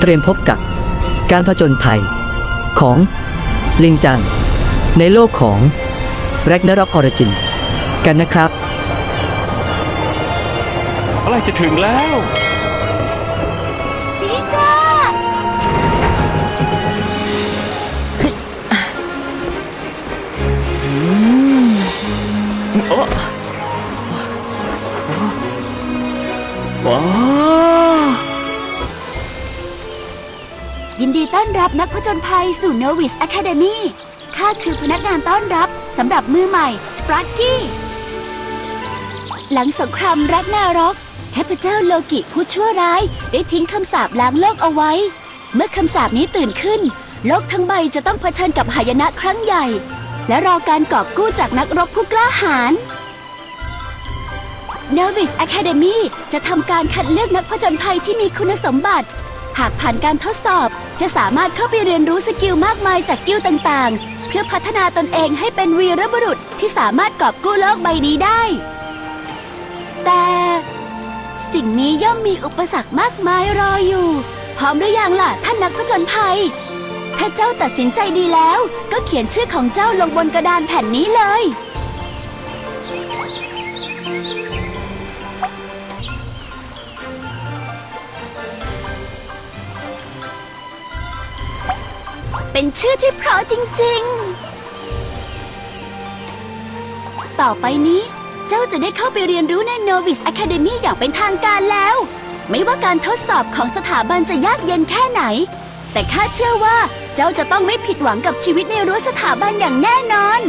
เตรียมพบกับการผจญภัยของลิงจัง ในโลกของ Ragnarok Origin กันนะครับอะไรจะถึงแล้วดีจ้าโอ้ว้า ยินดีต้อนรับนักผจญภัยสู่ Novice Academy ข้าคือพนักงานต้อนรับสำหรับมือใหม่สปรักกี้ หลังสงครามแรกนารอกเทพเจ้าโลกิผู้ชั่วร้าย ได้ทิ้งคำสาปล้างโลกเอาไว้ เมื่อคำสาปนี้ตื่นขึ้น โลกทั้งใบจะต้องเผชิญกับหายนะครั้งใหญ่ และรอการกอบกู้จากนักรบผู้กล้าหาญ Novice Academy จะทำการคัดเลือกนักผจญภัยที่มีคุณสมบัติ หากผ่านการทดสอบ จะสามารถเข้าไปเรียนรู้สกิลมากมายจากกิลต่างๆ เพื่อพัฒนาตนเองให้เป็นวีรบุรุษที่สามารถกอบกู้โลกใบนี้ได้ แต่ สิ่งนี้ย่อมมีอุปสรรคมากมายรออยู่ พร้อมหรือยังล่ะท่านนักผจญภัย ถ้าเจ้าตัดสินใจดีแล้ว ก็เขียนชื่อของเจ้าลงบนกระดานแผ่นนี้เลย เป็นชื่อที่เพราะจริงๆ ต่อไปนี้เจ้าจะได้เข้าไปเรียนรู้ใน Novice Academy อย่างเป็นทางการแล้ว ไม่ว่าการทดสอบของสถาบันจะยากเย็นแค่ไหน แต่ข้าเชื่อว่าเจ้าจะต้องไม่ผิดหวังกับชีวิตในรั้วสถาบันอย่างแน่นอน